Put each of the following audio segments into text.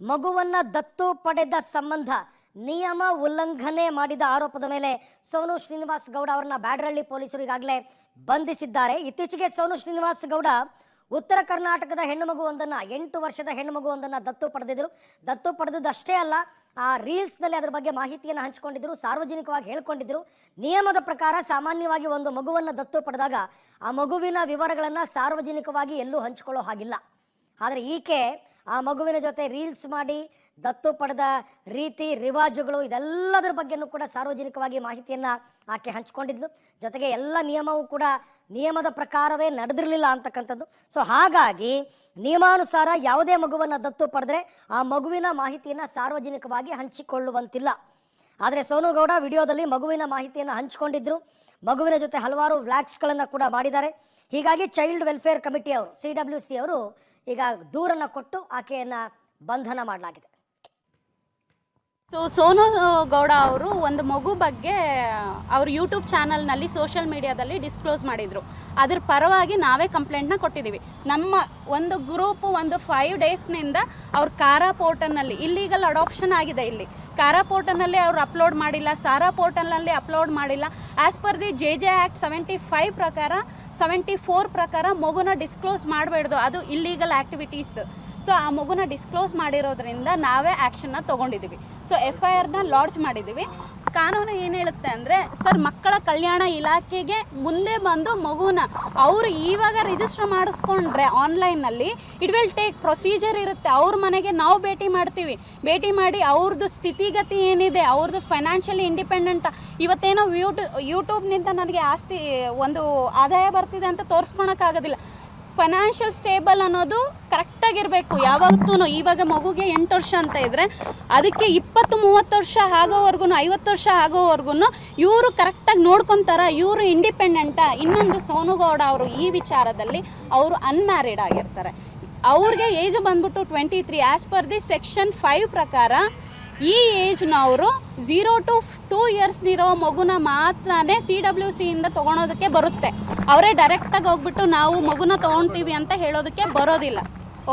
ಮಗುವನ್ನ ದತ್ತು ಪಡೆದ ಸಂಬಂಧ ನಿಯಮ ಉಲ್ಲಂಘನೆ ಮಾಡಿದ ಆರೋಪದ ಮೇಲೆ ಸೋನು ಶ್ರೀನಿವಾಸ್ ಗೌಡ ಅವರನ್ನ ಬ್ಯಾಡರಳ್ಳಿ ಪೊಲೀಸರು ಈಗಾಗಲೇ ಬಂಧಿಸಿದ್ದಾರೆ. ಇತ್ತೀಚೆಗೆ ಸೋನು ಶ್ರೀನಿವಾಸ್ ಗೌಡ ಉತ್ತರ ಕರ್ನಾಟಕದ ಹೆಣ್ಣು ಮಗುವೊಂದನ್ನ, ಎಂಟು ವರ್ಷದ ಹೆಣ್ಣು ಮಗುವೊಂದನ್ನ ದತ್ತು ಪಡೆದಿದ್ರು. ದತ್ತು ಪಡೆದದಷ್ಟೇ ಅಲ್ಲ, ಆ ರೀಲ್ಸ್ನಲ್ಲಿ ಅದರ ಬಗ್ಗೆ ಮಾಹಿತಿಯನ್ನು ಹಂಚಿಕೊಂಡಿದ್ರು, ಸಾರ್ವಜನಿಕವಾಗಿ ಹೇಳ್ಕೊಂಡಿದ್ರು. ನಿಯಮದ ಪ್ರಕಾರ ಸಾಮಾನ್ಯವಾಗಿ ಒಂದು ಮಗುವನ್ನು ದತ್ತು ಪಡೆದಾಗ ಆ ಮಗುವಿನ ವಿವರಗಳನ್ನು ಸಾರ್ವಜನಿಕವಾಗಿ ಎಲ್ಲೂ ಹಂಚಿಕೊಳ್ಳೋ ಹಾಗಿಲ್ಲ. ಆದರೆ ಈಕೆ ಆ ಮಗುವಿನ ಜೊತೆ ರೀಲ್ಸ್ ಮಾಡಿ, ದತ್ತು ಪಡೆದ ರೀತಿ, ರಿವಾಜುಗಳು ಇದೆಲ್ಲದರ ಬಗ್ಗೆನೂ ಕೂಡ ಸಾರ್ವಜನಿಕವಾಗಿ ಮಾಹಿತಿಯನ್ನು ಆಕೆ ಹಂಚಿಕೊಂಡಿದ್ಲು. ಜೊತೆಗೆ ಎಲ್ಲ ನಿಯಮವೂ ಕೂಡ ನಿಯಮದ ಪ್ರಕಾರವೇ ನಡೆದಿರಲಿಲ್ಲ ಅಂತಕ್ಕಂಥದ್ದು. ಸೊ ಹಾಗಾಗಿ ನಿಯಮಾನುಸಾರ ಯಾವುದೇ ಮಗುವನ್ನು ದತ್ತು ಪಡೆದ್ರೆ ಆ ಮಗುವಿನ ಮಾಹಿತಿಯನ್ನು ಸಾರ್ವಜನಿಕವಾಗಿ ಹಂಚಿಕೊಳ್ಳುವಂತಿಲ್ಲ. ಆದರೆ ಸೋನು ಗೌಡ ವಿಡಿಯೋದಲ್ಲಿ ಮಗುವಿನ ಮಾಹಿತಿಯನ್ನು ಹಂಚಿಕೊಂಡಿದ್ರು. ಮಗುವಿನ ಜೊತೆ ಹಲವಾರು ವ್ಲಾಗ್ಸ್ಗಳನ್ನು ಕೂಡ ಮಾಡಿದ್ದಾರೆ. ಹೀಗಾಗಿ ಚೈಲ್ಡ್ ವೆಲ್ಫೇರ್ ಕಮಿಟಿ ಅವರು, ಸಿ ಡಬ್ಲ್ಯೂ ಸಿ ಅವರು ಈಗ ದೂರನ್ನು ಕೊಟ್ಟು ಆಕೆಯನ್ನು ಬಂಧನ ಮಾಡಲಾಗಿದೆ. ಸೊ ಸೋನು ಗೌಡ ಅವರು ಒಂದು ಮಗು ಬಗ್ಗೆ ಅವರು ಯೂಟ್ಯೂಬ್ ಚಾನಲ್ನಲ್ಲಿ ಸೋಷಿಯಲ್ ಮೀಡಿಯಾದಲ್ಲಿ ಡಿಸ್ಕ್ಲೋಸ್ ಮಾಡಿದರು. ಅದ್ರ ಪರವಾಗಿ ನಾವೇ ಕಂಪ್ಲೇಂಟ್ನ ಕೊಟ್ಟಿದ್ದೀವಿ. ನಮ್ಮ ಒಂದು ಗ್ರೂಪು ಒಂದು ಫೈವ್ ಡೇಸ್ನಿಂದ ಅವ್ರ ಕಾರಾ ಪೋರ್ಟಲ್ನಲ್ಲಿ ಇಲ್ಲೀಗಲ್ ಅಡಾಪ್ಷನ್ ಆಗಿದೆ ಇಲ್ಲಿ. ಕಾರಾ ಪೋರ್ಟಲ್ನಲ್ಲಿ ಅವ್ರು ಅಪ್ಲೋಡ್ ಮಾಡಿಲ್ಲ ಸಾರಾ ಪೋರ್ಟಲ್ನಲ್ಲಿ ಅಪ್ಲೋಡ್ ಮಾಡಿಲ್ಲ. As per the J J act seventy five ಪ್ರಕಾರ ಸೆವೆಂಟಿ ಫೋರ್ ಪ್ರಕಾರ ಮಗುನ ಡಿಸ್ಕ್ಲೋಸ್ ಮಾಡಬಾರ್ದು ಅದು ಇಲ್ಲೀಗಲ್ ಆ್ಯಕ್ಟಿವಿಟೀಸ್ ಸೊ ಆ ಮಗುನ ಡಿಸ್ಕ್ಲೋಸ್ ಮಾಡಿರೋದ್ರಿಂದ ನಾವೇ ಆ್ಯಕ್ಷನ್ನ ತೊಗೊಂಡಿದ್ದೀವಿ. ಸೊ ಎಫ್ ಐ ಆರ್ನ ಲಾಡ್ಜ್ ಮಾಡಿದ್ದೀವಿ. ಕಾನೂನು ಏನು ಹೇಳುತ್ತೆ ಅಂದರೆ, ಸರ್, ಮಕ್ಕಳ ಕಲ್ಯಾಣ ಇಲಾಖೆಗೆ ಮುಂದೆ ಬಂದು ಮಗುನ ಅವರು ಇವಾಗ ರಿಜಿಸ್ಟರ್ ಮಾಡಿಸ್ಕೊಂಡ್ರೆ ಆನ್ಲೈನಲ್ಲಿ ಇಟ್ ವಿಲ್ ಟೇಕ್ ಪ್ರೊಸೀಜರ್ ಇರುತ್ತೆ. ಅವ್ರ ಮನೆಗೆ ನಾವು ಭೇಟಿ ಮಾಡ್ತೀವಿ. ಭೇಟಿ ಮಾಡಿ ಅವ್ರದ್ದು ಸ್ಥಿತಿಗತಿ ಏನಿದೆ ಅವ್ರದ್ದು ಫೈನಾನ್ಷಿಯಲಿ ಇಂಡಿಪೆಂಡೆಂಟ್ ಇವತ್ತೇನೋ ಯೂಟ್ಯೂ ಯೂಟ್ಯೂಬ್ನಿಂದ ನನಗೆ ಆಸ್ತಿ, ಒಂದು ಆದಾಯ ಬರ್ತಿದೆ ಅಂತ ತೋರಿಸ್ಕೊಳಕ್ಕಾಗೋದಿಲ್ಲ ಫೈನಾನ್ಷಿಯಲ್ ಸ್ಟೇಬಲ್ ಅನ್ನೋದು ಕರೆಕ್ಟಾಗಿರಬೇಕು ಯಾವತ್ತೂ ಇವಾಗ ಮಗುಗೆ ಎಂಟು ವರ್ಷ ಅಂತ ಇದ್ದರೆ ಅದಕ್ಕೆ ಇಪ್ಪತ್ತು ಮೂವತ್ತು ವರ್ಷ ಆಗೋವರೆಗೂ ಐವತ್ತು ವರ್ಷ ಆಗೋವರೆಗೂ ಇವರು ಕರೆಕ್ಟಾಗಿ ನೋಡ್ಕೊತಾರ, ಇವರು ಇಂಡಿಪೆಂಡೆಂಟಾ ಇನ್ನೊಂದು ಸೋನುಗೌಡ ಅವರು ಈ ವಿಚಾರದಲ್ಲಿ ಅವರು ಅನ್ಮ್ಯಾರಿಡ್ ಆಗಿರ್ತಾರೆ. ಅವ್ರಿಗೆ ಏಜ್ ಬಂದ್ಬಿಟ್ಟು twenty three as per the section five ಪ್ರಕಾರ ಈ ಏಜ್ನವರು ಝೀರೋ ಟು ಟೂ ಇಯರ್ಸ್ನಿರೋ ಮಗುನ ಮಾತ್ರನೇ ಸಿ ಡಬ್ಲ್ಯೂ ಸಿಯಿಂದ ತೊಗೊಳೋದಕ್ಕೆ ಬರುತ್ತೆ. ಅವರೇ ಡೈರೆಕ್ಟಾಗಿ ಹೋಗ್ಬಿಟ್ಟು ನಾವು ಮಗುನ ತೊಗೊಳ್ತೀವಿ ಅಂತ ಹೇಳೋದಕ್ಕೆ ಬರೋದಿಲ್ಲ.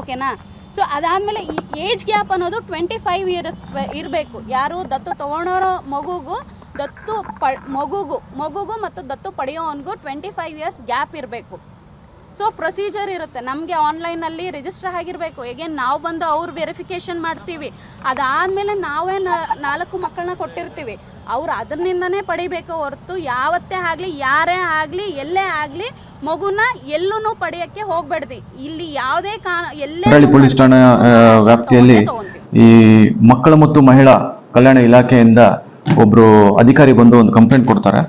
ಓಕೆನಾ ಸೊ ಅದಾದಮೇಲೆ ಈ ಏಜ್ ಗ್ಯಾಪ್ ಅನ್ನೋದು ಟ್ವೆಂಟಿ ಫೈವ್ ಇಯರ್ಸ್ ಇರಬೇಕು. ಯಾರು ದತ್ತು ತೊಗೊಳೋರೋ ಮಗುಗೂ, ದತ್ತು ಪ, ಮಗುಗೂ ಮಗುಗೂ ಮತ್ತು ದತ್ತು ಪಡೆಯೋವನಿಗೂ ಟ್ವೆಂಟಿ ಫೈವ್ ಇಯರ್ಸ್ ಗ್ಯಾಪ್ ಇರಬೇಕು. ಸೊ ಪ್ರೊಸೀಜರ್ ಇರುತ್ತೆ. ನಮಗೆ ಆನ್ಲೈನಲ್ಲಿ ರಿಜಿಸ್ಟರ್ ಆಗಿರಬೇಕು. ಹೇಗೆ ನಾವು ಬಂದು ಅವ್ರು ವೆರಿಫಿಕೇಷನ್ ಮಾಡ್ತೀವಿ. ಅದಾದಮೇಲೆ ನಾವೇ ನಾಲ್ಕು ಮಕ್ಕಳನ್ನ ಕೊಟ್ಟಿರ್ತೀವಿ. ಅವ್ರು ಅದರಿಂದನೇ ಪಡಿಬೇಕು ಹೊರತು ಯಾವತ್ತೇ ಆಗಲಿ ಯಾರೇ ಆಗಲಿ ಎಲ್ಲೇ ಆಗಲಿ ಮಗುನ ಎಲ್ಲೂ ಪಡೆಯೋಕ್ಕೆ ಹೋಗ್ಬೇಡ್ದಿ. ಇಲ್ಲಿ ಯಾವುದೇ ಕಾನ ಎಲ್ಲೇ ಪೊಲೀಸ್ ಠಾಣೆ ವ್ಯಾಪ್ತಿಯಲ್ಲಿ ಈ ಮಕ್ಕಳು ಮತ್ತು ಮಹಿಳಾ ಕಲ್ಯಾಣ ಇಲಾಖೆಯಿಂದ ಒಬ್ರು ಅಧಿಕಾರಿ ಬಂದು ಒಂದು ಕಂಪ್ಲೇಂಟ್ ಕೊಡ್ತಾರೆ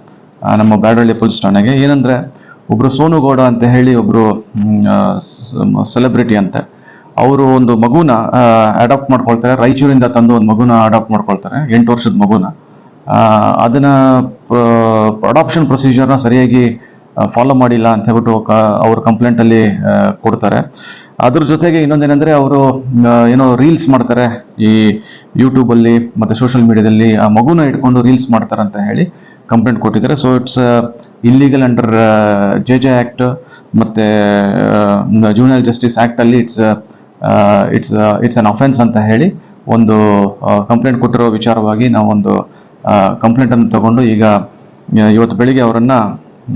ನಮ್ಮ ಬ್ಯಾಡಳ್ಳಿ ಪೊಲೀಸ್ ಠಾಣೆಗೆ. ಏನಂದ್ರೆ ಒಬ್ರು ಸೋನು ಗೌಡ ಅಂತ ಹೇಳಿ ಒಬ್ರು ಸೆಲೆಬ್ರಿಟಿ ಅಂತ. ಅವರು ಒಂದು ಮಗುನ ಅಡಾಪ್ಟ್ ಮಾಡ್ಕೊಳ್ತಾರೆ. ರಾಯಚೂರಿಂದ ತಂದು ಒಂದು ಮಗುನ ಅಡಾಪ್ಟ್ ಮಾಡ್ಕೊಳ್ತಾರೆ. ಎಂಟು ವರ್ಷದ ಮಗುನ. ಅದನ್ನ ಅಡಾಪ್ಷನ್ ಪ್ರೊಸೀಜರ್ನ ಸರಿಯಾಗಿ ಫಾಲೋ ಮಾಡಿಲ್ಲ ಅಂತ ಹೇಳ್ಬಿಟ್ಟು ಅವ್ರ ಕಂಪ್ಲೇಂಟ್ ಅಲ್ಲಿ ಕೊಡ್ತಾರೆ. ಅದ್ರ ಜೊತೆಗೆ ಇನ್ನೊಂದೇನೆಂದ್ರೆ ಅವರು ಏನೋ ರೀಲ್ಸ್ ಮಾಡ್ತಾರೆ. ಈ ಯೂಟ್ಯೂಬಲ್ಲಿ ಮತ್ತೆ ಸೋಷಿಯಲ್ ಮೀಡಿಯಾದಲ್ಲಿ ಆ ಮಗುನ ಇಟ್ಕೊಂಡು ರೀಲ್ಸ್ ಮಾಡ್ತಾರೆ ಅಂತ ಹೇಳಿ ಕಂಪ್ಲೇಂಟ್ ಕೊಟ್ಟಿದ್ದಾರೆ. So it's illegal under J J act ಮತ್ತು junior justice ಆ್ಯಕ್ಟಲ್ಲಿ it's it's it's an offence ಅಂತ ಹೇಳಿ ಒಂದು ಕಂಪ್ಲೇಂಟ್ ಕೊಟ್ಟಿರೋ ವಿಚಾರವಾಗಿ ನಾವೊಂದು ಕಂಪ್ಲೇಂಟನ್ನು ಕಂಪ್ಲೇಂಟ್ ಅನ್ನು ತಗೊಂಡು ಈಗ ಇವತ್ತು ಬೆಳಿಗ್ಗೆ ಅವರನ್ನ